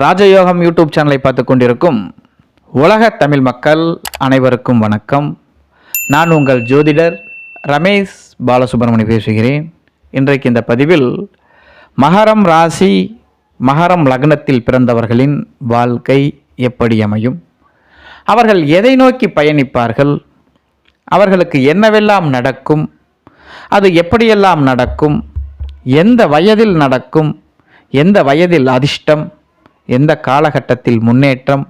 ராஜயோகம் யூடியூப் சேனலை பார்த்து கொண்டிருக்கும் உலக தமிழ் மக்கள் அனைவருக்கும் வணக்கம். நான் உங்கள் ஜோதிடர் ரமேஷ் பாலசுப்ரமணி பேசுகிறேன். இன்றைக்கு இந்த பதிவில் மகரம் ராசி மகரம் லக்னத்தில் பிறந்தவர்களின் வாழ்க்கை எப்படி அமையும்? அவர்கள் எதை நோக்கி பயணிப்பார்கள்? அவர்களுக்கு என்னவெல்லாம் நடக்கும்? அது எப்படியெல்லாம் நடக்கும்? எந்த வயதில் நடக்கும்? எந்த வயதில் அதிர்ஷ்டம்? எந்த காலகட்டத்தில் முன்னேற்றம்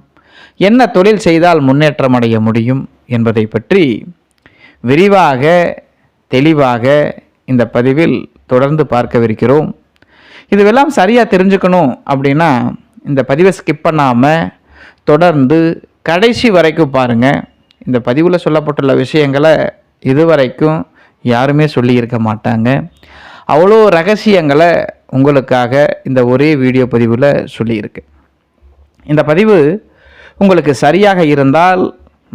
என்ன தொழில் செய்தால் முன்னேற்றம் அடைய முடியும் என்பதை பற்றி விரிவாக தெளிவாக இந்த பதிவில் தொடர்ந்து பார்க்கவிருக்கிறோம். இதுவெல்லாம் சரியாக தெரிஞ்சுக்கணும் அப்படின்னா இந்த பதிவை ஸ்கிப் பண்ணாமல் தொடர்ந்து கடைசி வரைக்கும் பாருங்கள் இந்த பதிவில் சொல்லப்பட்டுள்ள விஷயங்களை இதுவரைக்கும் யாருமே சொல்லியிருக்க மாட்டாங்க. அவ்வளோ ரகசியங்களை உங்களுக்காக இந்த ஒரே வீடியோ பதிவில் சொல்லியிருக்கு. இந்த பதிவு உங்களுக்கு சரியாக இருந்தால்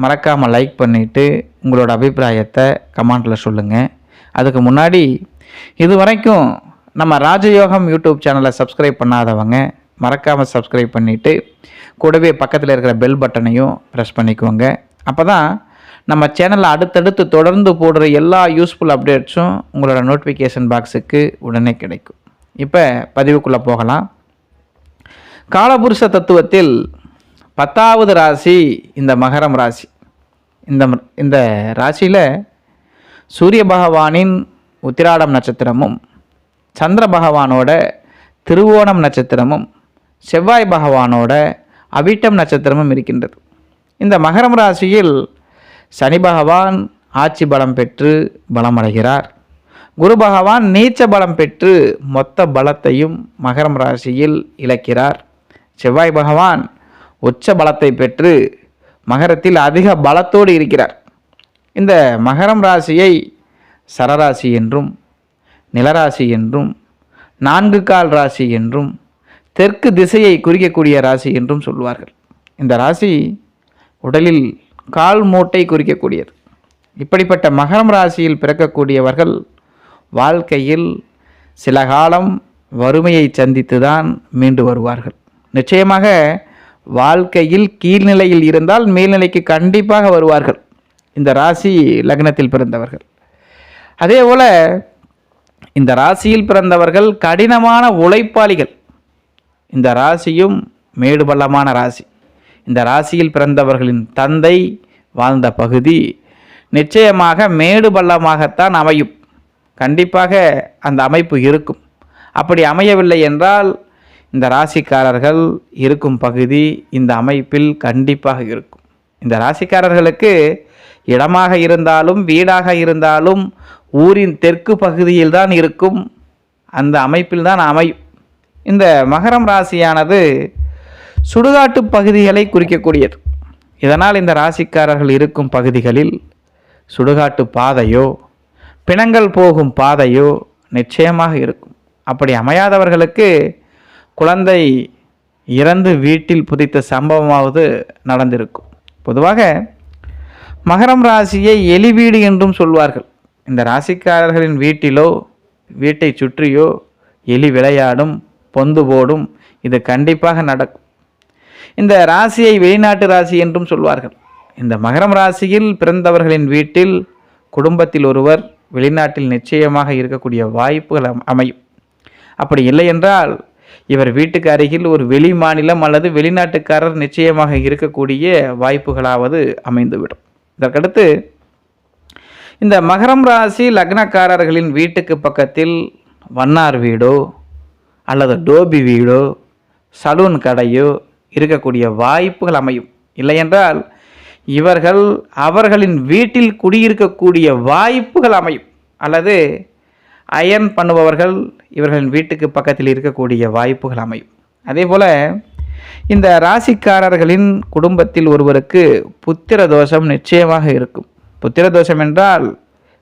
மறக்காமல் லைக் பண்ணிவிட்டு உங்களோட அபிப்பிராயத்தை கமெண்டில் சொல்லுங்கள் அதுக்கு முன்னாடி இது வரைக்கும் நம்ம ராஜயோகம் யூடியூப் சேனலை சப்ஸ்கிரைப் பண்ணாதவங்க மறக்காமல் சப்ஸ்கிரைப் பண்ணிவிட்டு கூடவே பக்கத்தில் இருக்கிற பெல் பட்டனையும் ப்ரெஸ் பண்ணிக்கோங்க. அப்போ தான் நம்ம சேனலில் அடுத்தடுத்து தொடர்ந்து போடுற எல்லா யூஸ்ஃபுல் அப்டேட்ஸும் உங்களோட நோட்டிஃபிகேஷன் பாக்ஸுக்கு உடனே கிடைக்கும். இப்போ பதிவுக்குள்ளே போகலாம். காலபுருஷ தத்துவத்தில் பத்தாவது ராசி இந்த மகரம் ராசி. இந்த இந்த ராசியில் சூரிய பகவானின் உத்திராடம் நட்சத்திரமும் சந்திர பகவானோட திருவோணம் நட்சத்திரமும் செவ்வாய் பகவானோட அவிட்டம் நட்சத்திரமும் இருக்கின்றது. இந்த மகரம் ராசியில் சனி பகவான் ஆட்சி பலம் பெற்று பலமடைகிறார் குரு பகவான் நீச்ச பலம் பெற்று மொத்த பலத்தையும் மகரம் ராசியில் இழக்கிறார். செவ்வாய் பகவான் உச்ச பலத்தை பெற்று மகரத்தில் அதிக பலத்தோடு இருக்கிறார். இந்த மகரம் ராசியை சரராசி என்றும் நிலராசி என்றும் நான்கு கால் ராசி என்றும் தெற்கு திசையை குறிக்கக்கூடிய ராசி என்றும் சொல்வார்கள். இந்த ராசி உடலில் கால் மூட்டை குறிக்கக்கூடியது. இப்படிப்பட்ட மகரம் ராசியில் பிறக்கக்கூடியவர்கள் வாழ்க்கையில் சில காலம் வறுமையை சந்தித்து தான் மீண்டு வருவார்கள். நிச்சயமாக வாழ்க்கையில் கீழ்நிலையில் இருந்தால் மேல்நிலைக்கு கண்டிப்பாக வருவார்கள். இந்த ராசி லக்னத்தில் பிறந்தவர்கள். அதே போல் இந்த ராசியில் பிறந்தவர்கள் கடினமான உழைப்பாளிகள். இந்த ராசியும் மேடு பள்ளமான ராசி. இந்த ராசியில் பிறந்தவர்களின் தந்தை வாழ்ந்த பகுதி நிச்சயமாக மேடு பள்ளமாகத்தான் அமையும். கண்டிப்பாக அந்த அமைப்பு இருக்கும். அப்படி அமையவில்லை என்றால் இந்த ராசிக்காரர்கள் இருக்கும் பகுதி இந்த அமைப்பில் கண்டிப்பாக இருக்கும். இந்த ராசிக்காரர்களுக்கு இடமாக இருந்தாலும் வீடாக இருந்தாலும் ஊரின் தெற்கு பகுதியில் தான் இருக்கும். அந்த அமைப்பில் தான் அமையும். இந்த மகரம் ராசியானது சுடுகாட்டு பகுதிகளை குறிக்கக்கூடியது. இதனால் இந்த ராசிக்காரர்கள் இருக்கும் பகுதிகளில் சுடுகாட்டு பாதையோ பிணங்கள் போகும் பாதையோ நிச்சயமாக இருக்கும். அப்படி அமையாதவர்களுக்கு குழந்தை இறந்து வீட்டில் புதைத்த சம்பவமாவது நடந்திருக்கும். பொதுவாக மகரம் ராசியை எலி வீடு என்றும் சொல்வார்கள். இந்த ராசிக்காரர்களின் வீட்டிலோ வீட்டை சுற்றியோ எலி விளையாடும் பொந்து போடும் இது கண்டிப்பாக நடக்கும். இந்த ராசியை வெளிநாட்டு ராசி என்றும் சொல்வார்கள். இந்த மகரம் ராசியில் பிறந்தவர்களின் வீட்டில் குடும்பத்தில் ஒருவர் வெளிநாட்டில் நிச்சயமாக இருக்கக்கூடிய வாய்ப்புகள் அமையும். அப்படி இல்லை என்றால் இவர் வீட்டுக்கு அருகில் ஒரு வெளி மாநிலம் அல்லது வெளிநாட்டுக்காரர் நிச்சயமாக இருக்கக்கூடிய வாய்ப்புகளாவது அமைந்துவிடும். இதற்கடுத்து இந்த மகரம் ராசி லக்னக்காரர்களின் வீட்டுக்கு பக்கத்தில் வண்ணார் வீடோ அல்லது டோபி வீடோ சலூன் கடையோ இருக்கக்கூடிய வாய்ப்புகள் அமையும். இல்லையென்றால் இவர்கள் அவர்களின் வீட்டில் குடியிருக்கக்கூடிய வாய்ப்புகள் அமையும். அல்லது அயர்ன் பண்ணுபவர்கள் இவர்களின் வீட்டுக்கு பக்கத்தில் இருக்கக்கூடிய வாய்ப்புகள் அமையும். அதே போல் இந்த ராசிக்காரர்களின் குடும்பத்தில் ஒருவருக்கு புத்திர தோஷம் நிச்சயமாக இருக்கும். புத்திர தோஷம் என்றால்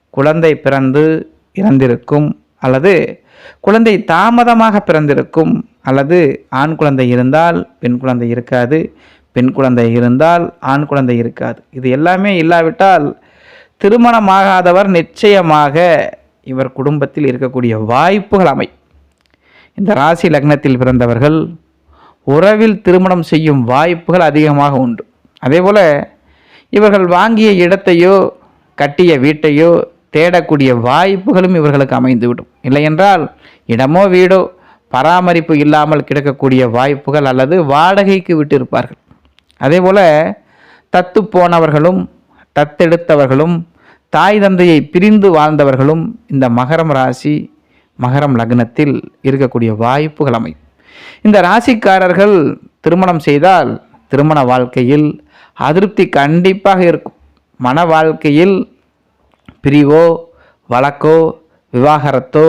குழந்தை பிறந்து இறந்திருக்கும் அல்லது குழந்தை தாமதமாக பிறந்திருக்கும் அல்லது ஆண் குழந்தை இருந்தால் பெண் குழந்தை இருக்காது. பெண் குழந்தை இருந்தால் ஆண் குழந்தை இருக்காது. இது எல்லாமே இல்லாவிட்டால் திருமணமாகாதவர் நிச்சயமாக இவர் குடும்பத்தில் இருக்கக்கூடிய வாய்ப்புகள் அமை. இந்த ராசி லக்னத்தில் பிறந்தவர்கள் உறவில் திருமணம் செய்யும் வாய்ப்புகள் அதிகமாக உண்டு. அதேபோல் இவர்கள் வாங்கிய இடத்தையோ கட்டிய வீட்டையோ தேடக்கூடிய வாய்ப்புகளும் இவர்களுக்கு அமைந்துவிடும். இல்லையென்றால் இடமோ வீடோ பராமரிப்பு இல்லாமல் கிடக்கக்கூடிய வாய்ப்புகள் அல்லது வாடகைக்கு விட்டிருப்பார்கள். அதேபோல் தத்து போனவர்களும் தத்தெடுத்தவர்களும் தாய் தந்தையை பிரிந்து வாழ்ந்தவர்களும் இந்த மகரம் ராசி மகரம் லக்னத்தில் இருக்கக்கூடிய வாய்ப்புகள் அமையும். இந்த ராசிக்காரர்கள் திருமணம் செய்தால் திருமண வாழ்க்கையில் அதிருப்தி கண்டிப்பாக இருக்கும். மன வாழ்க்கையில் பிரிவோ வழக்கோ விவாகரத்தோ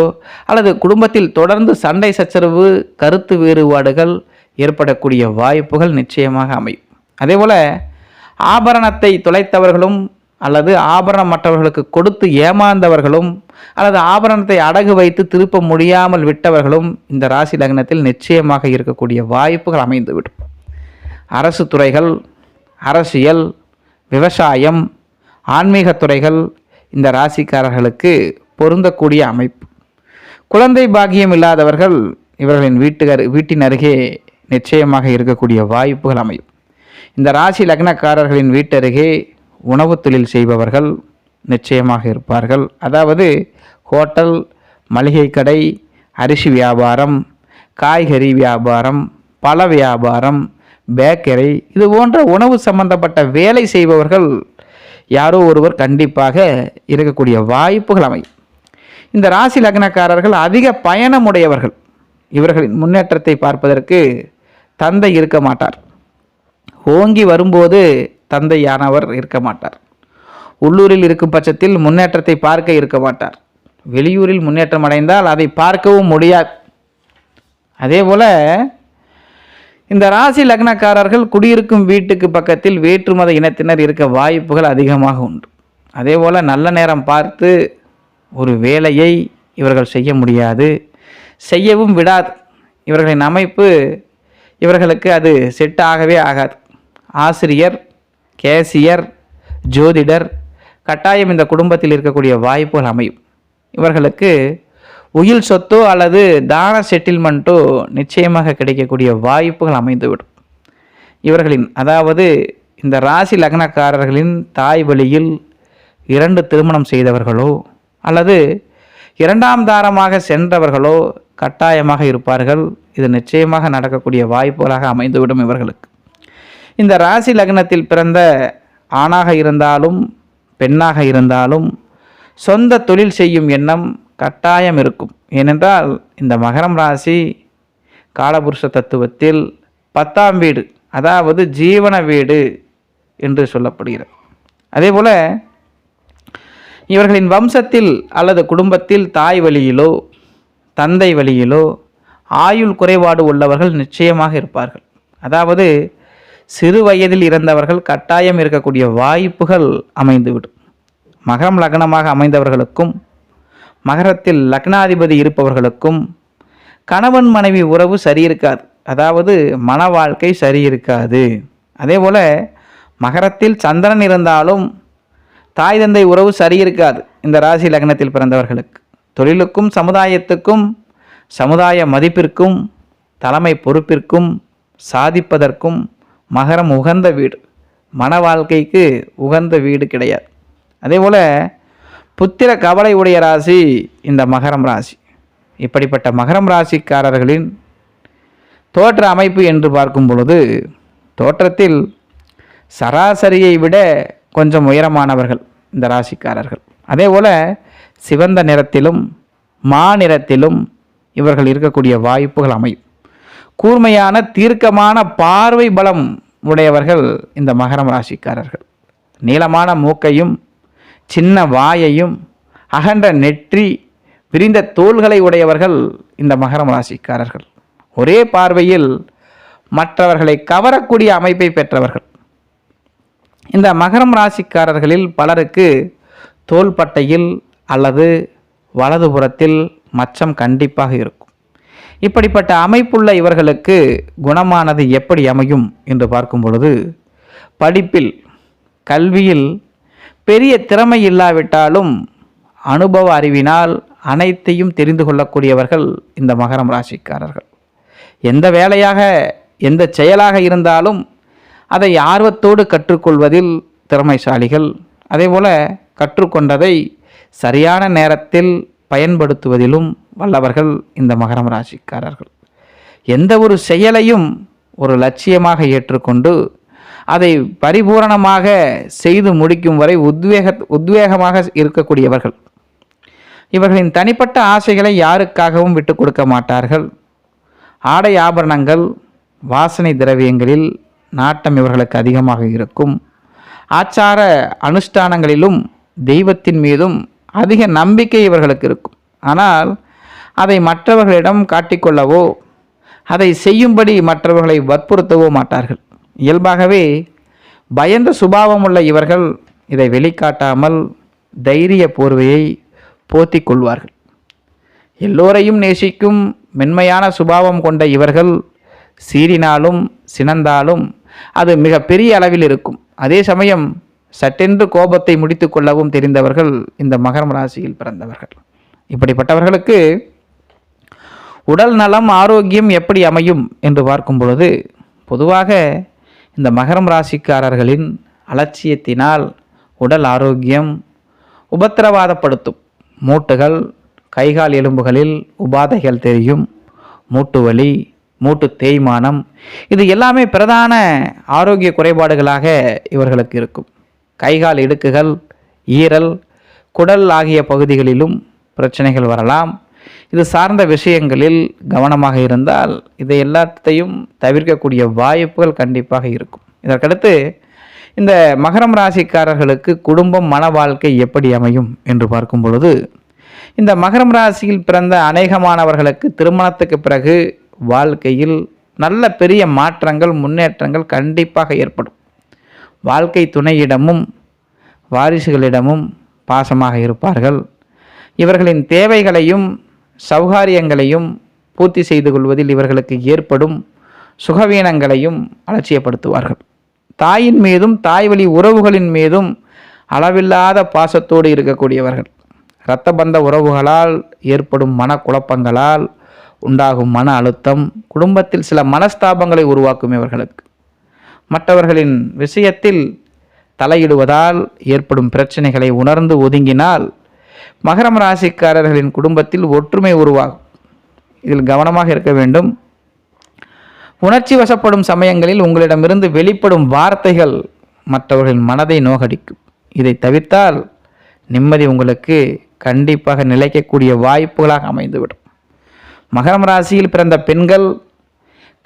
அல்லது குடும்பத்தில் தொடர்ந்து சண்டை சச்சரவு கருத்து வேறுபாடுகள் ஏற்படக்கூடிய வாய்ப்புகள் நிச்சயமாக அமையும். அதேபோல் ஆபரணத்தை தொலைத்தவர்களும் அல்லது ஆபரணம் மற்றவர்களுக்கு கொடுத்து ஏமாந்தவர்களும் அல்லது ஆபரணத்தை அடகு வைத்து திருப்ப முடியாமல் விட்டவர்களும் இந்த ராசி லக்னத்தில் நிச்சயமாக இருக்கக்கூடிய வாய்ப்புகள் அமைந்துவிடும். அரசு துறைகள் அரசியல் விவசாயம் ஆன்மீக துறைகள் இந்த ராசிக்காரர்களுக்கு பொருந்தக்கூடிய அமைப்பு. குழந்தை பாக்கியம் இல்லாதவர்கள் இவர்களின் வீட்டுகர் வீட்டின் அருகே நிச்சயமாக இருக்கக்கூடிய வாய்ப்புகள் அமையும். இந்த ராசி லக்னக்காரர்களின் வீட்டருகே உணவு தொழில் செய்பவர்கள் நிச்சயமாக இருப்பார்கள். அதாவது ஹோட்டல் மளிகை கடை அரிசி வியாபாரம் காய்கறி வியாபாரம் பழ வியாபாரம் பேக்கரி இது போன்ற உணவு சம்பந்தப்பட்ட வேலை செய்பவர்கள் யாரோ ஒருவர் கண்டிப்பாக இருக்கக்கூடிய வாய்ப்புகள் அமையும். இந்த ராசி லக்னக்காரர்கள் அதிக பயணமுடையவர்கள். இவர்களின் முன்னேற்றத்தை பார்ப்பதற்கு தந்தை இருக்க மாட்டார். ஓங்கி வரும்போது தந்தையானவர் இருக்க மாட்டார். உள்ளூரில் இருக்கும் பட்சத்தில் முன்னேற்றத்தை பார்க்க இருக்க மாட்டார். வெளியூரில் முன்னேற்றம் அடைந்தால் அதை பார்க்கவும் முடியாது. அதே போல் இந்த ராசி லக்னக்காரர்கள் குடியிருக்கும் வீட்டுக்கு பக்கத்தில் வேற்றுமத இனத்தினர் இருக்க வாய்ப்புகள் அதிகமாக உண்டு. அதே போல் நல்ல நேரம் பார்த்து ஒரு வேலையை இவர்கள் செய்ய முடியாது. செய்யவும் விடாது. இவர்களின் அமைப்பு இவர்களுக்கு அது செட் ஆகவே ஆகாது. ஆசிரியர் கேசியர் ஜோதிடர் கட்டாயம் இந்த குடும்பத்தில் இருக்கக்கூடிய வாய்ப்புகள் அமையும். இவர்களுக்கு உயில் சொத்தோ அல்லது தான செட்டில்மெண்ட்டோ நிச்சயமாக கிடைக்கக்கூடிய வாய்ப்புகள் அமைந்துவிடும். இவர்களின் அதாவது இந்த ராசி லக்னக்காரர்களின் தாய் வழியில் இரண்டு திருமணம் செய்தவர்களோ அல்லது இரண்டாம் தாரமாக சென்றவர்களோ கட்டாயமாக இருப்பார்கள். இது நிச்சயமாக நடக்கக்கூடிய வாய்ப்புகளாக அமைந்துவிடும் இவர்களுக்கு. இந்த ராசி லக்னத்தில் பிறந்த ஆணாக இருந்தாலும் பெண்ணாக இருந்தாலும் சொந்த தொழில் செய்யும் எண்ணம் கட்டாயம் இருக்கும். ஏனென்றால் இந்த மகரம் ராசி காலபுருஷ தத்துவத்தில் பத்தாம் வீடு அதாவது ஜீவன வீடு என்று சொல்லப்படுகிறது. அதே போல் இவர்களின் வம்சத்தில் அல்லது குடும்பத்தில் தாய் வழியிலோ தந்தை வழியிலோ ஆயுள் குறைபாடு உள்ளவர்கள் நிச்சயமாக இருப்பார்கள். அதாவது சிறு வயதில் இறந்தவர்கள் கட்டாயம் இருக்கக்கூடிய வாய்ப்புகள் அமைந்துவிடும். மகரம் லக்னமாக அமைந்தவர்களுக்கும் மகரத்தில் லக்னாதிபதி இருப்பவர்களுக்கும் கணவன் மனைவி உறவு சரி இருக்காது அதாவது மன வாழ்க்கை சரி இருக்காது அதே போல் மகரத்தில் சந்திரன் இருந்தாலும் தாய் தந்தை உறவு சரி இருக்காது இந்த ராசி லக்னத்தில் பிறந்தவர்களுக்கு. தொழிலுக்கும் சமுதாயத்துக்கும் சமுதாய மதிப்பிற்கும் தலைமை பொறுப்பிற்கும் சாதிப்பதற்கும் மகரம் உகந்த வீடு. மன வாழ்க்கைக்கு உகந்த வீடு கிடையாது. அதே போல் புத்திர கவலை உடைய ராசி இந்த மகரம் ராசி. இப்படிப்பட்ட மகரம் ராசிக்காரர்களின் தோற்ற அமைப்பு என்று பார்க்கும் பொழுது தோற்றத்தில் சராசரியை விட கொஞ்சம் உயரமானவர்கள் இந்த ராசிக்காரர்கள். அதே போல் சிவந்த நிறத்திலும் மா நிறத்திலும் இவர்கள் இருக்கக்கூடிய வாய்ப்புகள் அமையும். கூர்மையான தீர்க்கமான பார்வை பலம் உடையவர்கள் இந்த மகரம் ராசிக்காரர்கள். நீளமான மூக்கையும் சின்ன வாயையும் அகன்ற நெற்றி விரிந்த தோள்களை உடையவர்கள் இந்த மகரம் ராசிக்காரர்கள். ஒரே பார்வையில் மற்றவர்களை கவரக்கூடிய அமைப்பை பெற்றவர்கள். இந்த மகரம் ராசிக்காரர்களில் பலருக்கு தோள்பட்டையில் அல்லது வலதுபுறத்தில் மச்சம் கண்டிப்பாக இருக்கும். இப்படிப்பட்ட அமைப்புள்ள இவர்களுக்கு குணமானது எப்படி அமையும் என்று பார்க்கும் பொழுது படிப்பில் கல்வியில் பெரிய திறமை இல்லாவிட்டாலும் அனுபவ அறிவினால் அனைத்தையும் தெரிந்து கொள்ளக்கூடியவர்கள் இந்த மகரம் ராசிக்காரர்கள். எந்த வேலையாக எந்த செயலாக இருந்தாலும் அதை ஆர்வத்தோடு கற்றுக்கொள்வதில் திறமைசாலிகள் அதேபோல கற்றுக்கொண்டதை சரியான நேரத்தில் பயன்படுத்துவதிலும் வல்லவர்கள் இந்த மகரம் ராசிக்காரர்கள். எந்த ஒரு செயலையும் ஒரு லட்சியமாக ஏற்றுக்கொண்டு அதை பரிபூரணமாக செய்து முடிக்கும் வரை உத்வேக உத்வேகமாக இருக்கக்கூடியவர்கள். இவர்களின் தனிப்பட்ட ஆசைகளை யாருக்காகவும் விட்டு கொடுக்க மாட்டார்கள். ஆடை ஆபரணங்கள் வாசனை திரவியங்களில் நாட்டம் இவர்களுக்கு அதிகமாக இருக்கும். ஆச்சார அனுஷ்டானங்களிலும் தெய்வத்தின் மீதும் அதிக நம்பிக்கை இவர்களுக்கு இருக்கும். ஆனால் அதை மற்றவர்களிடம் காட்டிக்கொள்ளவோ அதை செய்யும்படி மற்றவர்களை வற்புறுத்தவோ மாட்டார்கள். இயல்பாகவே பயந்த சுபாவமுள்ள இவர்கள் இதை வெளிக்காட்டாமல் தைரிய போர்வையை போத்தி கொள்வார்கள். எல்லோரையும் நேசிக்கும் மென்மையான சுபாவம் கொண்ட இவர்கள் சீறினாலும் சினந்தாலும் அது மிக பெரிய அளவில் இருக்கும். அதே சமயம் சட்டென்று கோபத்தை முடித்து கொள்ளவும் தெரிந்தவர்கள் இந்த மகரம் ராசியில் பிறந்தவர்கள். இப்படிப்பட்டவர்களுக்கு உடல் நலம் ஆரோக்கியம் எப்படி அமையும் என்று பார்க்கும் பொழுது பொதுவாக இந்த மகரம் ராசிக்காரர்களின் அலட்சியத்தினால் உடல் ஆரோக்கியம் உபத்திரவாதப்படுத்தும். மூட்டுகள் கைகால் எலும்புகளில் உபாதைகள் தெரியும். மூட்டு வலி மூட்டு தேய்மானம் இது எல்லாமே பிரதான ஆரோக்கிய குறைபாடுகளாக இவர்களுக்கு இருக்கும். கைகால் இடுக்குகள் ஈரல் குடல் ஆகிய பகுதிகளிலும் பிரச்சனைகள் வரலாம். இது சார்ந்த விஷயங்களில் கவனமாக இருந்தால் இதை எல்லாத்தையும் தவிர்க்கக்கூடிய வாய்ப்புகள் கண்டிப்பாக இருக்கும். இதற்கடுத்து இந்த மகரம் ராசிக்காரர்களுக்கு குடும்பம் மன வாழ்க்கை எப்படி அமையும் என்று பார்க்கும் பொழுது இந்த மகரம் ராசியில் பிறந்த அநேகமானவர்களுக்கு திருமணத்துக்கு பிறகு வாழ்க்கையில் நல்ல பெரிய மாற்றங்கள் முன்னேற்றங்கள் கண்டிப்பாக ஏற்படும். வாழ்க்கை துணையிடமும் வாரிசுகளிடமும் பாசமாக இருப்பார்கள். இவர்களின் தேவைகளையும் சௌகாரியங்களையும் பூர்த்தி செய்து கொள்வதில் இவர்களுக்கு ஏற்படும் சுகவீனங்களையும் அலட்சியப்படுத்துவார்கள். தாயின் மீதும் தாய் வழி உறவுகளின் மீதும் அளவில்லாத பாசத்தோடு இருக்கக்கூடியவர்கள். இரத்த பந்த உறவுகளால் ஏற்படும் மனக்குழப்பங்களால் உண்டாகும் மன அழுத்தம் குடும்பத்தில் சில மனஸ்தாபங்களை உருவாக்கும் இவர்களுக்கு. மற்றவர்களின் விஷயத்தில் தலையிடுவதால் ஏற்படும் பிரச்சனைகளை உணர்ந்து ஒதுங்கினால் மகரம் ராசிக்காரர்களின் குடும்பத்தில் ஒற்றுமை உருவாகும். இதில் கவனமாக இருக்க வேண்டும். உணர்ச்சி வசப்படும் சமயங்களில் உங்களிடமிருந்து வெளிப்படும் வார்த்தைகள் மற்றவர்களின் மனதை நோகடிக்கும். இதை தவிர்த்தால் நிம்மதி உங்களுக்கு கண்டிப்பாக நிலைக்கக்கூடிய வாய்ப்புகளாக அமைந்துவிடும். மகரம் ராசியில் பிறந்த பெண்கள்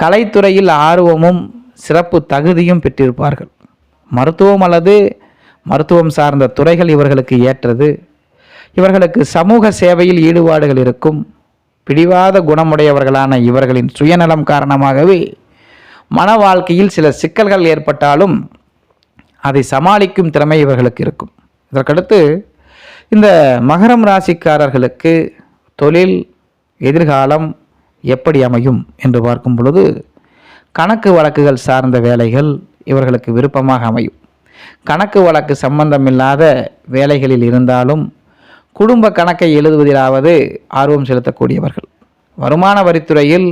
கலைத்துறையில் ஆர்வமும் சிறப்பு தகுதியும் பெற்றிருப்பார்கள். மருத்துவம் அல்லது மருத்துவம் சார்ந்த துறைகள் இவர்களுக்கு ஏற்றது. இவர்களுக்கு சமூக சேவையில் ஈடுபாடுகள் இருக்கும். பிடிவாத குணமுடையவர்களான இவர்களின் சுயநலம் காரணமாகவே மன வாழ்க்கையில் சில சிக்கல்கள் ஏற்பட்டாலும் அதை சமாளிக்கும் திறமை இவர்களுக்கு இருக்கும். இதற்கடுத்து இந்த மகரம் ராசிக்காரர்களுக்கு தொழில் எதிர்காலம் எப்படி அமையும் என்று பார்க்கும் பொழுது கணக்கு வழக்குகள் சார்ந்த வேலைகள் இவர்களுக்கு விருப்பமாக அமையும். கணக்கு வழக்கு சம்பந்தமில்லாத வேலைகளில் இருந்தாலும் குடும்ப கணக்கை எழுதுவதிலாவது ஆர்வம் செலுத்தக்கூடியவர்கள். வருமான வரித்துறையில்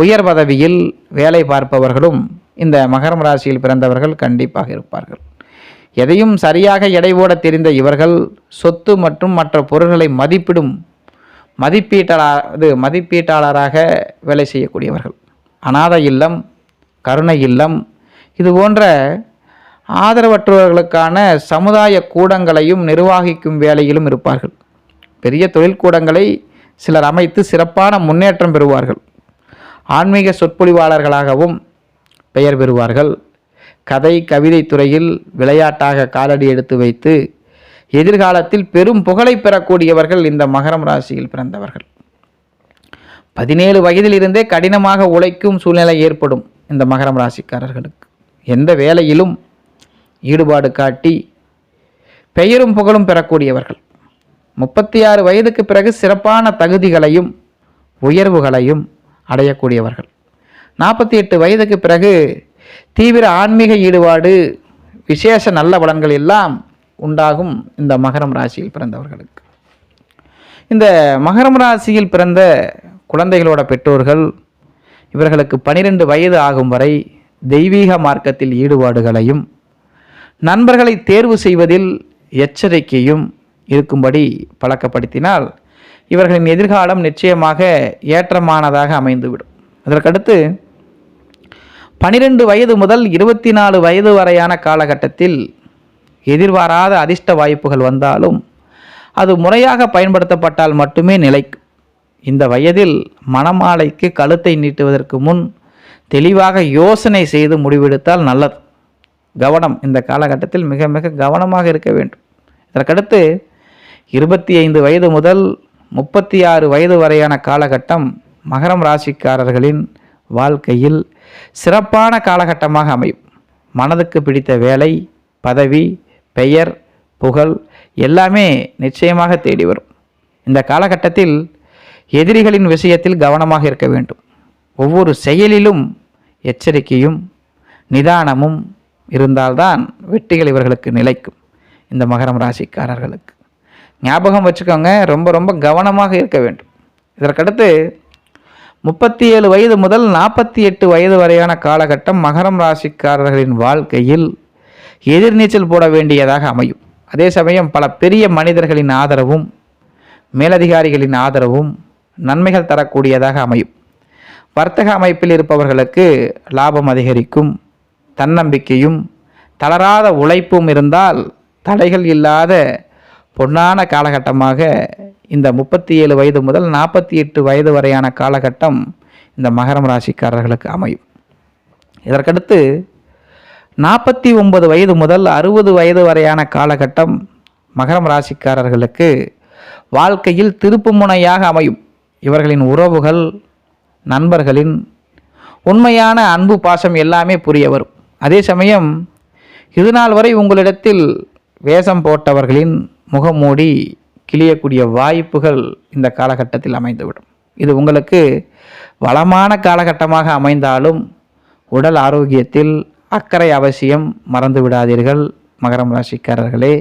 உயர் பதவியில் வேலை பார்ப்பவர்களும் இந்த மகரம் ராசியில் பிறந்தவர்கள் கண்டிப்பாக இருப்பார்கள். எதையும் சரியாக எடைபோட தெரிந்த இவர்கள் சொத்து மற்றும் மற்ற பொருள்களை மதிப்பிடும் மதிப்பீட்டாளர் இது மதிப்பீட்டாளராக வேலை செய்யக்கூடியவர்கள். அநாத இல்லம் கருணை இல்லம் இது போன்ற ஆதரவற்றவர்களுக்கான சமுதாய கூடங்களையும் நிர்வகிக்கும் வேலையிலும் இருப்பார்கள். பெரிய தொழிற்கூடங்களை சிலர் அமைத்து சிறப்பான முன்னேற்றம் பெறுவார்கள். ஆன்மீக சொற்பொழிவாளர்களாகவும் பெயர் பெறுவார்கள். கதை கவிதை துறையில் விளையாட்டாக காலடி எடுத்து வைத்து எதிர்காலத்தில் பெரும் புகழை பெறக்கூடியவர்கள் இந்த மகரம் ராசியில் பிறந்தவர்கள். பதினேழு வயதிலிருந்தே கடினமாக உழைக்கும் சூழ்நிலை ஏற்படும் இந்த மகரம் ராசிக்காரர்களுக்கு. எந்த வேலையிலும் ஈடுபாடு காட்டி பெயரும் புகழும் பெறக்கூடியவர்கள். முப்பத்தி ஆறு வயதுக்கு பிறகு சிறப்பான தகுதிகளையும் உயர்வுகளையும் அடையக்கூடியவர்கள். நாற்பத்தி எட்டு வயதுக்கு பிறகு தீவிர ஆன்மீக ஈடுபாடு விசேஷ நல்ல பலன்கள் எல்லாம் உண்டாகும் இந்த மகரம் ராசியில் பிறந்தவர்களுக்கு. இந்த மகரம் ராசியில் பிறந்த குழந்தைகளோட பெற்றோர்கள் இவர்களுக்கு பனிரெண்டு வயது ஆகும் வரை தெய்வீக மார்க்கத்தில் ஈடுபாடுகளையும் நண்பர்களை தேர்வு செய்வதில் எச்சரிக்கையும் இருக்கும்படி பழக்கப்படுத்தினால் இவர்களின் எதிர்காலம் நிச்சயமாக ஏற்றமானதாக அமைந்துவிடும். அதற்கடுத்து பனிரெண்டு வயது முதல் இருபத்தி நாலு வயது வரையான காலகட்டத்தில் எதிர்பாராத அதிர்ஷ்ட வாய்ப்புகள் வந்தாலும் அது முறையாக பயன்படுத்தப்பட்டால் மட்டுமே நிலைக்கும். இந்த வயதில் மணமாலைக்கு கழுத்தை நீட்டுவதற்கு முன் தெளிவாக யோசனை செய்து முடிவெடுத்தால் நல்லது. கவனம் இந்த காலகட்டத்தில் மிக மிக கவனமாக இருக்க வேண்டும். இதற்கடுத்து இருபத்தி ஐந்து வயது முதல் முப்பத்தி ஆறு வயது வரையான காலகட்டம் மகரம் ராசிக்காரர்களின் வாழ்க்கையில் சிறப்பான காலகட்டமாக அமையும். மனதுக்கு பிடித்த வேலை பதவி பெயர் புகழ் எல்லாமே நிச்சயமாக தேடி வரும். இந்த காலகட்டத்தில் எதிரிகளின் விஷயத்தில் கவனமாக இருக்க வேண்டும். ஒவ்வொரு செயலிலும் எச்சரிக்கையும் நிதானமும் இருந்தால்தான் வெற்றிகள் இவர்களுக்கு நிலைக்கும் இந்த மகரம் ராசிக்காரர்களுக்கு. ஞாபகம் வச்சுக்கோங்க ரொம்ப ரொம்ப கவனமாக இருக்க வேண்டும். இதற்கடுத்து முப்பத்தி ஏழு வயது முதல் நாற்பத்தி எட்டு வயது வரையான காலகட்டம் மகரம் ராசிக்காரர்களின் வாழ்க்கையில் எதிர்நீச்சல் போட வேண்டியதாக அமையும். அதே சமயம் பல பெரிய மனிதர்களின் ஆதரவும் மேலதிகாரிகளின் ஆதரவும் நன்மைகள் தரக்கூடியதாக அமையும். வர்த்தக அமைப்பில் இருப்பவர்களுக்கு லாபம் அதிகரிக்கும். தன்னம்பிக்கையும் தளராத உழைப்பும் இருந்தால் தடைகள் இல்லாத பொன்னான காலகட்டமாக இந்த முப்பத்தி ஏழு வயது முதல் நாற்பத்தி எட்டு வயது வரையான காலகட்டம் இந்த மகரம் ராசிக்காரர்களுக்கு அமையும். இதற்கடுத்து நாற்பத்தி ஒன்பது வயது முதல் அறுபது வயது வரையான காலகட்டம் மகரம் ராசிக்காரர்களுக்கு வாழ்க்கையில் திருப்புமுனையாக அமையும். இவர்களின் உறவுகள் நண்பர்களின் உண்மையான அன்பு பாசம் எல்லாமே புரிய வரும். அதே சமயம் இதுநாள் வரை உங்களிடத்தில் வேஷம் போட்டவர்களின் முகமூடி கிளியக்கூடிய வாய்ப்புகள் இந்த காலகட்டத்தில் அமைந்துவிடும். இது உங்களுக்கு வளமான காலகட்டமாக அமைந்தாலும் உடல் ஆரோக்கியத்தில் அக்கறை அவசியம் மறந்து விடாதீர்கள். மகரம் ராசிக்காரர்களே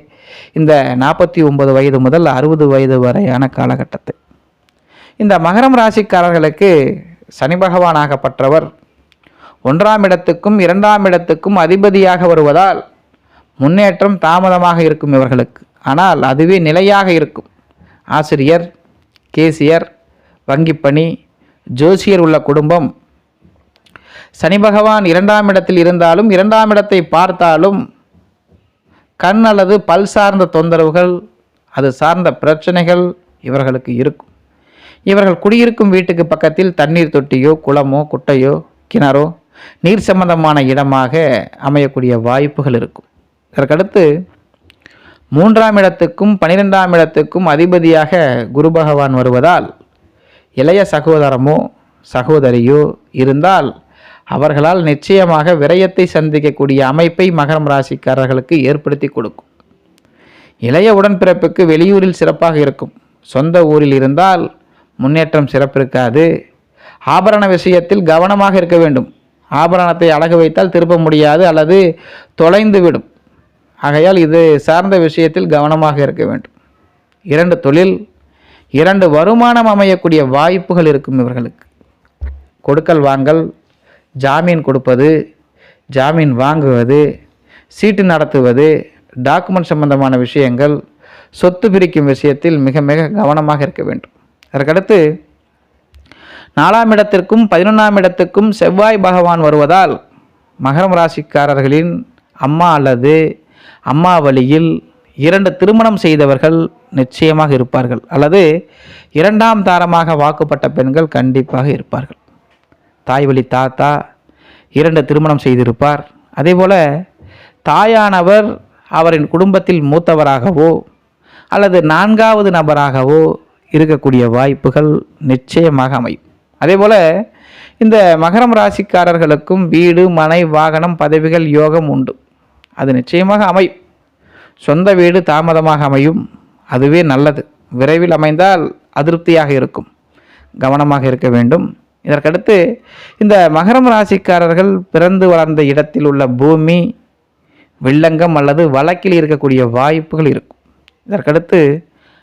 இந்த நாற்பத்தி ஒன்பது வயது முதல் அறுபது வயது வரையான காலகட்டத்தை. இந்த மகரம் ராசிக்காரர்களுக்கு சனி பகவானாகப்பட்டவர் ஒன்றாம் இடத்துக்கும் இரண்டாம் இடத்துக்கும் அதிபதியாக வருவதால் முன்னேற்றம் தாமதமாக இருக்கும் இவர்களுக்கு. ஆனால் அதுவே நிலையாக இருக்கும். ஆசிரியர் கேசியர் வங்கிப்பணி ஜோசியர் உள்ள குடும்பம். சனி பகவான் இரண்டாம் இடத்தில் இருந்தாலும் இரண்டாம் இடத்தை பார்த்தாலும் கண் அல்லது பல் சார்ந்த தொந்தரவுகள் அது சார்ந்த பிரச்சனைகள் இவர்களுக்கு இருக்கும். இவர்கள் குடியிருக்கும் வீட்டுக்கு பக்கத்தில் தண்ணீர் தொட்டியோ குளமோ குட்டையோ கிணறோ நீர் சம்பந்தமான இடமாக அமையக்கூடிய வாய்ப்புகள் இருக்கும். இதற்கடுத்து மூன்றாம் இடத்துக்கும் பனிரெண்டாம் இடத்துக்கும் அதிபதியாக குரு பகவான் வருவதால் இளைய சகோதரமோ சகோதரியோ இருந்தால் அவர்களால் நிச்சயமாக விரயத்தை சந்திக்கக்கூடிய அமைப்பை மகரம் ராசிக்காரர்களுக்கு ஏற்படுத்தி கொடுக்கும். இளைய உடன்பிறப்புக்கு வெளியூரில் சிறப்பாக இருக்கும். சொந்த ஊரில் இருந்தால் முன்னேற்றம் சிறப்பிருக்காது. ஆபரண விஷயத்தில் கவனமாக இருக்க வேண்டும். ஆபரணத்தை அழகு வைத்தால் திருப்ப முடியாது அல்லது தொலைந்து விடும் ஆகையால் இது சார்ந்த விஷயத்தில் கவனமாக இருக்க வேண்டும். இரண்டு தொழில் இரண்டு வருமானம் அமையக்கூடிய வாய்ப்புகள் இருக்கும் இவர்களுக்கு. கொடுக்கல் வாங்கல் ஜாமீன் கொடுப்பது ஜாமீன் வாங்குவது சீட்டு நடத்துவது டாக்குமெண்ட் சம்பந்தமான விஷயங்கள் சொத்து பிரிக்கும் விஷயத்தில் மிக மிக கவனமாக இருக்க வேண்டும். அதற்கடுத்து நாலாம் இடத்திற்கும் பதினொன்றாம் இடத்துக்கும் செவ்வாய் பகவான் வருவதால் மகரம் ராசிக்காரர்களின் அம்மா அல்லது அம்மா வழியில் இரண்டு திருமணம் செய்தவர்கள் நிச்சயமாக இருப்பார்கள். அல்லது இரண்டாம் தாரமாக வாக்குப்பட்ட பெண்கள் கண்டிப்பாக இருப்பார்கள். தாய் வழி தாத்தா இரண்டு திருமணம் செய்திருப்பார். அதேபோல தாயானவர் அவரின் குடும்பத்தில் மூத்தவராகவோ அல்லது நான்காவது நபராகவோ இருக்கக்கூடிய வாய்ப்புகள் நிச்சயமாக அமையும். அதே போல் இந்த மகரம் ராசிக்காரர்களுக்கும் வீடு மனை வாகனம் பதவிகள் யோகம் உண்டு. அது நிச்சயமாக அமையும். சொந்த வீடு தாமதமாக அமையும். அதுவே நல்லது. விரைவில் அமைந்தால் அதிருப்தியாக இருக்கும். கவனமாக இருக்க வேண்டும். இதற்கடுத்து இந்த மகரம் ராசிக்காரர்கள் பிறந்து வளர்ந்த இடத்தில் உள்ள பூமி வில்லங்கம் அல்லது வழக்கில் இருக்கக்கூடிய வாய்ப்புகள் இருக்கும். இதற்கடுத்து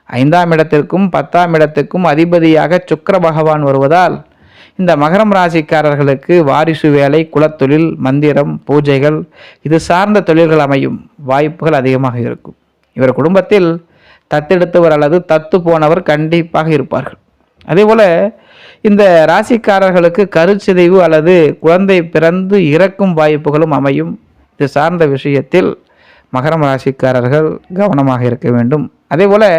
ஐந்தாம் இடத்திற்கும் பத்தாம் இடத்துக்கும் அதிபதியாக சுக்கர பகவான் வருவதால் இந்த மகரம் ராசிக்காரர்களுக்கு வாரிசு வேலை குலத்தொழில் மந்திரம் பூஜைகள் இது சார்ந்த தொழில்கள் அமையும். வாய்ப்புகள் அதிகமாக இருக்கும். இவர் குடும்பத்தில் தத்தெடுத்தவர் அல்லது தத்து போனவர் கண்டிப்பாக இருப்பார்கள். அதேபோல் இந்த ராசிக்காரர்களுக்கு கருச்சிதைவு அல்லது குழந்தை பிறந்து இறக்கும் வாய்ப்புகளும் அமையும். இது சார்ந்த விஷயத்தில் மகரம் ராசிக்காரர்கள் கவனமாக இருக்க வேண்டும். அதேபோல்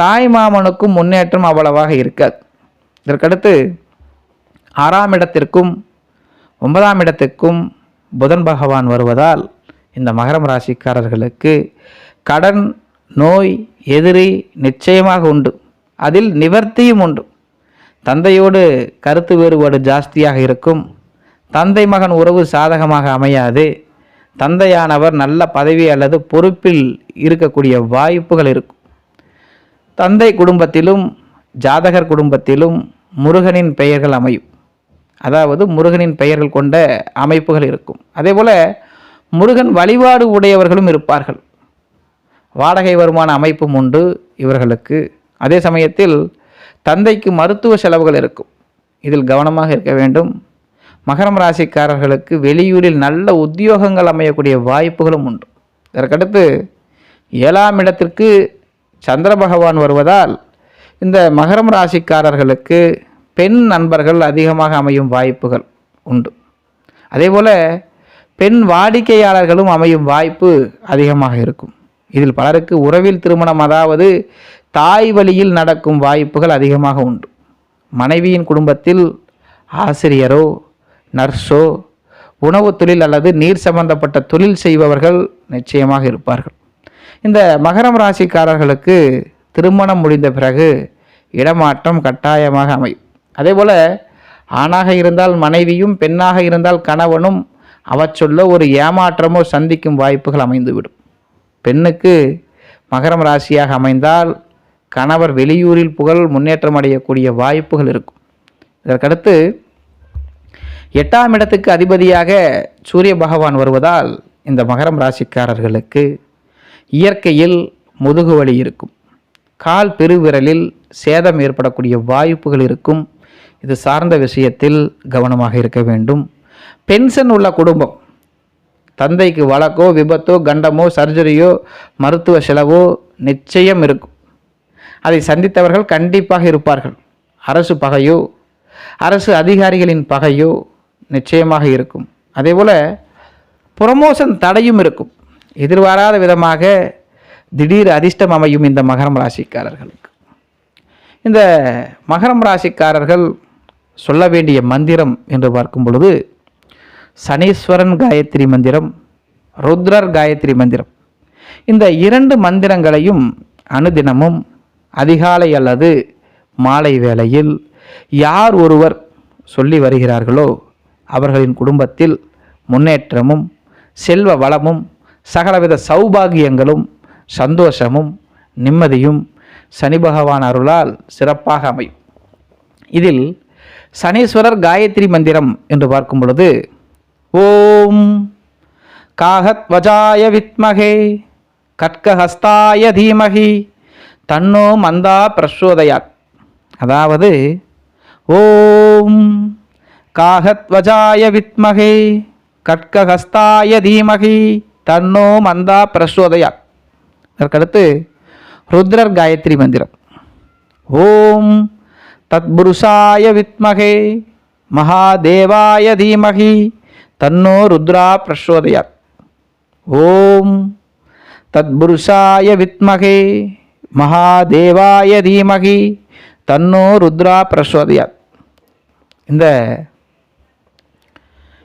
தாய் மாமனுக்கும் முன்னேற்றம் அவ்வளவாக இருக்காது. இதற்கடுத்து ஆறாம் இடத்திற்கும் ஒன்பதாம் இடத்திற்கும் புதன் பகவான் வருவதால் இந்த மகரம் ராசிக்காரர்களுக்கு கடன் நோய் எதிரி நிச்சயமாக உண்டு. அதில் நிவர்த்தியும் உண்டு. தந்தையோடு கருத்து வேறுபாடு ஜாஸ்தியாக இருக்கும். தந்தை மகன் உறவு சாதகமாக அமையாது. தந்தையானவர் நல்ல பதவி அல்லது பொறுப்பில் இருக்கக்கூடிய வாய்ப்புகள் இருக்கும். தந்தை குடும்பத்திலும் ஜாதகர் குடும்பத்திலும் முருகனின் பெயர்கள் அமையும். அதாவது முருகனின் பெயர்கள் கொண்ட அமைப்புகள் இருக்கும். அதே போல் முருகன் வழிபாடு உடையவர்களும் இருப்பார்கள். வாடகை வருமான அமைப்பும் உண்டு இவர்களுக்கு. அதே சமயத்தில் தந்தைக்கு மருத்துவ செலவுகள் இருக்கும். இதில் கவனமாக இருக்க வேண்டும். மகரம் ராசிக்காரர்களுக்கு வெளியூரில் நல்ல உத்தியோகங்கள் அமையக்கூடிய வாய்ப்புகளும் உண்டு. இதற்கடுத்து ஏழாம் இடத்திற்கு சந்திர பகவான் வருவதால் இந்த மகரம் ராசிக்காரர்களுக்கு பெண் நண்பர்கள் அதிகமாக அமையும் வாய்ப்புகள் உண்டு. அதேபோல் பெண் வாடிக்கையாளர்களும் அமையும் வாய்ப்பு அதிகமாக இருக்கும். இதில் பலருக்கு உறவில் திருமணம் அதாவது தாய் வழியில் நடக்கும் வாய்ப்புகள் அதிகமாக உண்டு. மனைவியின் குடும்பத்தில் ஆசிரியரோ நர்ஸோ உணவு தொழில் அல்லது நீர் சம்பந்தப்பட்ட தொழில் செய்பவர்கள் நிச்சயமாக இருப்பார்கள். இந்த மகரம் ராசிக்காரர்களுக்கு திருமணம் முடிந்த பிறகு இடமாற்றம் கட்டாயமாக அமையும். அதே போல் ஆணாக இருந்தால் மனைவியும் பெண்ணாக இருந்தால் கணவனும் அவச்சொல்ல ஒரு ஏமாற்றமோ சந்திக்கும் வாய்ப்புகள் அமைந்துவிடும். பெண்ணுக்கு மகரம் ராசியாக அமைந்தால் கணவர் வெளியூரில் புகழ் முன்னேற்றம் அடையக்கூடிய வாய்ப்புகள் இருக்கும். இதற்கடுத்து எட்டாம் இடத்துக்கு அதிபதியாக சூரிய பகவான் வருவதால் இந்த மகரம் ராசிக்காரர்களுக்கு இயற்கையில் முதுகு வலி இருக்கும். கால் பெருவிரலில் சேதம் ஏற்படக்கூடிய வாய்ப்புகள் இருக்கும். இது சார்ந்த விஷயத்தில் கவனமாக இருக்க வேண்டும். பென்ஷன் உள்ள குடும்பம். தந்தைக்கு வழக்கோ விபத்தோ கண்டமோ சர்ஜரியோ மருத்துவ செலவோ நிச்சயம் இருக்கும். அதை சந்தித்தவர்கள் கண்டிப்பாக இருப்பார்கள். அரசு பகையோ அரசு அதிகாரிகளின் பகையோ நிச்சயமாக இருக்கும். அதேபோல் ப்ரொமோஷன் தடையும் இருக்கும். எதிர்பாராத விதமாக திடீர் அதிர்ஷ்டம் அமையும் இந்த மகரம் ராசிக்காரர்களுக்கு. இந்த மகரம் ராசிக்காரர்கள் சொல்ல வேண்டிய மந்திரம் என்று பார்க்கும் பொழுது சனீஸ்வரன் காயத்ரி மந்திரம் ருத்ரர் காயத்ரி மந்திரம். இந்த இரண்டு மந்திரங்களையும் அனுதினமும் அதிகாலை அல்லது மாலை வேளையில் யார் ஒருவர் சொல்லி வருகிறார்களோ அவர்களின் குடும்பத்தில் முன்னேற்றமும் செல்வ வளமும் சகலவித சௌபாகியங்களும் சந்தோஷமும் நிம்மதியும் சனி பகவான் அருளால் சிறப்பாக அமையும். இதில் சனீஸ்வரர் காயத்ரி மந்திரம் என்று பார்க்கும் பொழுது ஓம் காகத்வஜாய வித்மகே கட்கஹஸ்தாய தீமகி தன்னோ மந்தா பிரசோதயாத். அதாவது ஓம் காகத்வஜாய வித்மகே கட்கஹஸ்தாய தீமகி தன்னோ மந்தா பிரசோதயாத். அதற்கடுத்து ருத்ரர் காயத்ரி மந்திரம். ஓம் தத்புருஷாய வித்மகே மகாதேவாய தீமகி தன்னோ ருத்ரா பிரசோதயாத் ஓம் தத்புருஷாய வித்மகே மகாதேவாய தீமகி தன்னோ ருத்ரா பிரசோதயாத் இந்த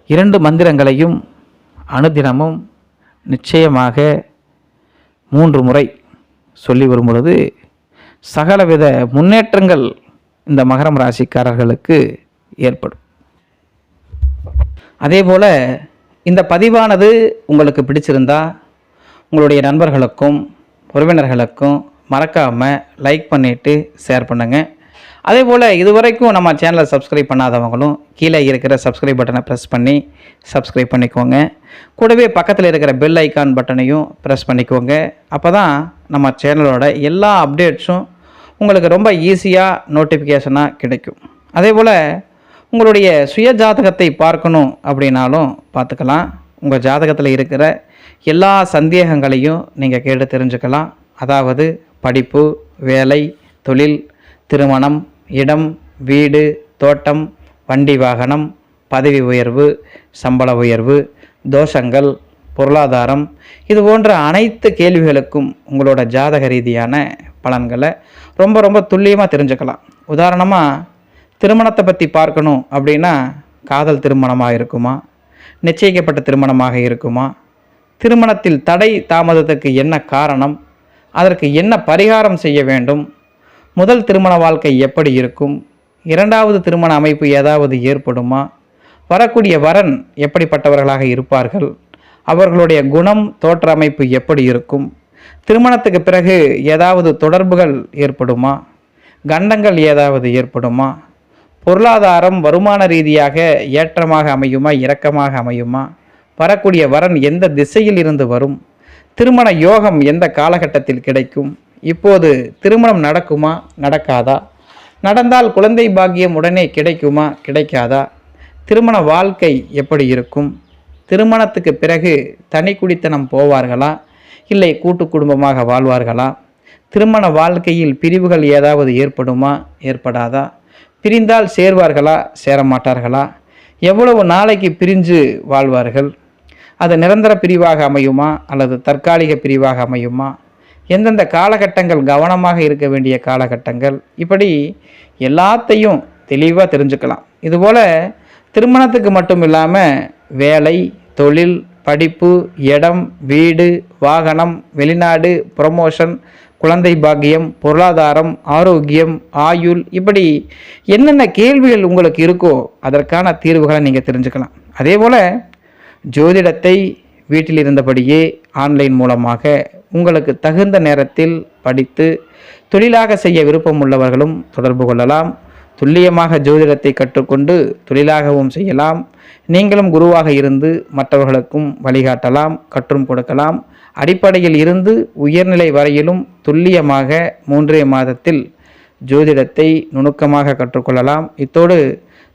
இரண்டு மந்திரங்களையும் அனுதினமும் நிச்சயமாக மூன்று முறை சொல்லி வரும் பொழுது சகலவித முன்னேற்றங்கள் இந்த மகரம் ராசிக்காரர்களுக்கு ஏற்படும். அதே போல் இந்த பதிவானது உங்களுக்கு பிடிச்சிருந்தா உங்களுடைய நண்பர்களுக்கும் உறவினர்களுக்கும் மறக்காமல் லைக் பண்ணிவிட்டு ஷேர் பண்ணுங்கள் அதே போல் இதுவரைக்கும் நம்ம சேனலை சப்ஸ்கிரைப் பண்ணாதவங்களும் கீழே இருக்கிற சப்ஸ்கிரைப் பட்டனை ப்ரெஸ் பண்ணி சப்ஸ்கிரைப் பண்ணிக்கோங்க. கூடவே பக்கத்தில் இருக்கிற பெல் ஐக்கான் பட்டனையும் ப்ரெஸ் பண்ணிக்கோங்க. அப்போ தான் நம்ம சேனலோட எல்லா அப்டேட்ஸும் உங்களுக்கு ரொம்ப ஈஸியாக நோட்டிஃபிகேஷனாக கிடைக்கும். அதே போல் உங்களுடைய சுய ஜாதகத்தை பார்க்கணும் அப்படின்னாலும் பார்த்துக்கலாம். உங்கள் ஜாதகத்தில் இருக்கிற எல்லா சந்தேகங்களையும் நீங்கள் கேட்டு தெரிஞ்சுக்கலாம். அதாவது படிப்பு வேலை தொழில் திருமணம் இடம் வீடு தோட்டம் வண்டி வாகனம் பதவி உயர்வு சம்பள உயர்வு தோஷங்கள் பொருளாதாரம் இது போன்ற அனைத்து கேள்விகளுக்கும் உங்களோட ஜாதக ரீதியான பலன்களை ரொம்ப ரொம்ப துல்லியமாக தெரிஞ்சுக்கலாம். உதாரணமாக திருமணத்தை பற்றி பார்க்கணும் அப்படின்னா காதல் திருமணமாக இருக்குமா? நிச்சயிக்கப்பட்ட திருமணமாக இருக்குமா? திருமணத்தில் தடை தாமதத்துக்கு என்ன காரணம்? அதற்கு என்ன பரிகாரம் செய்ய வேண்டும்? முதல் திருமண வாழ்க்கை எப்படி இருக்கும்? இரண்டாவது திருமண அமைப்பு ஏதாவது ஏற்படுமா? வரக்கூடிய வரன் எப்படிப்பட்டவர்களாக இருப்பார்கள்? அவர்களுடைய குணம் தோற்றமைப்பு எப்படி இருக்கும்? திருமணத்துக்கு பிறகு ஏதாவது தொடர்புகள் ஏற்படுமா? கண்டங்கள் ஏதாவது ஏற்படுமா? பொருளாதாரம் வருமான ரீதியாக ஏற்றமாக அமையுமா இரக்கமாக அமையுமா? வரக்கூடிய வரன் எந்த திசையில் இருந்து வரும்? திருமண யோகம் எந்த காலகட்டத்தில் கிடைக்கும்? இப்போது திருமணம் நடக்குமா நடக்காதா? நடந்தால் குழந்தை பாக்கியம் உடனே கிடைக்குமா கிடைக்காதா? திருமண வாழ்க்கை எப்படி இருக்கும்? திருமணத்துக்கு பிறகு தனி குடித்தனம் போவார்களா? இல்லை கூட்டு குடும்பமாக வாழ்வார்களா? திருமண வாழ்க்கையில் பிரிவுகள் ஏதாவது ஏற்படுமா? ஏற்படாதா? பிரிந்தால் சேர்வார்களா? சேர மாட்டார்களா எவ்வளவு நாளைக்கு பிரிஞ்சு வாழ்வார்கள்? அது நிரந்தர பிரிவாக அமையுமா? அல்லது தற்காலிக பிரிவாக அமையுமா? எந்தெந்த காலகட்டங்கள் கவனமாக இருக்க வேண்டிய காலகட்டங்கள்? இப்படி எல்லாத்தையும் தெளிவாக தெரிஞ்சுக்கலாம். இதுபோல் திருமணத்துக்கு மட்டும் இல்லாமல் வேலை தொழில் படிப்பு இடம் வீடு வாகனம் வெளிநாடு ப்ரமோஷன் குழந்தை பாக்கியம் பொருளாதாரம் ஆரோக்கியம் ஆயுள் இப்படி என்னென்ன கேள்விகள் உங்களுக்கு இருக்கோ அதற்கான தீர்வுகளை நீங்கள் தெரிஞ்சுக்கலாம். அதே போல் ஜோதிடத்தை வீட்டில் இருந்தபடியே ஆன்லைன் மூலமாக உங்களுக்கு தகுந்த நேரத்தில் படித்து தொழிலாக செய்ய விருப்பம் உள்ளவர்களும் தொடர்பு கொள்ளலாம். துல்லியமாக ஜோதிடத்தை கற்றுக்கொண்டு தொழிலாகவும் செய்யலாம். நீங்களும் குருவாக இருந்து மற்றவர்களுக்கும் வழிகாட்டலாம் கற்றும் கொடுக்கலாம். அடிப்படையில் இருந்து உயர்நிலை வரையிலும் துல்லியமாக மூன்றே மாதத்தில் ஜோதிடத்தை நுணுக்கமாக கற்றுக்கொள்ளலாம். இத்தோடு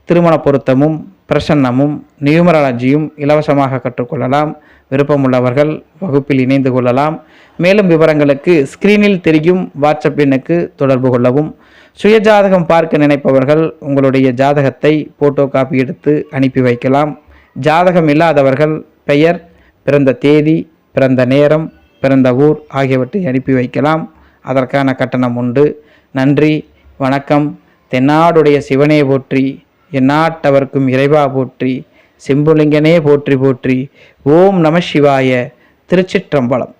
திருமண பொருத்தமும் பிரசன்னமும் நியூமராலஜியும் இலவசமாக கற்றுக்கொள்ளலாம். விருப்பமுள்ளவர்கள் வகுப்பில் இணைந்து கொள்ளலாம். மேலும் விவரங்களுக்கு ஸ்கிரீனில் தெரியும் வாட்ஸ்அப் எண்ணுக்கு தொடர்பு கொள்ளவும். சுய ஜாதகம் பார்க்க நினைப்பவர்கள் உங்களுடைய ஜாதகத்தை போட்டோ காப்பி எடுத்து அனுப்பி வைக்கலாம். ஜாதகம் இல்லாதவர்கள் பெயர் பிறந்த தேதி பிறந்த நேரம் பிறந்த ஊர் ஆகியவற்றை அனுப்பி வைக்கலாம். அதற்கான கட்டணம் உண்டு. நன்றி வணக்கம். தென்னாடுடைய சிவனே போற்றி எந்நாட்டவர்க்கும் இறைவா போற்றி சிம்புலிங்கனே போற்றி போற்றி ஓம் நம சிவாய திருச்சிற்றம்பலம்.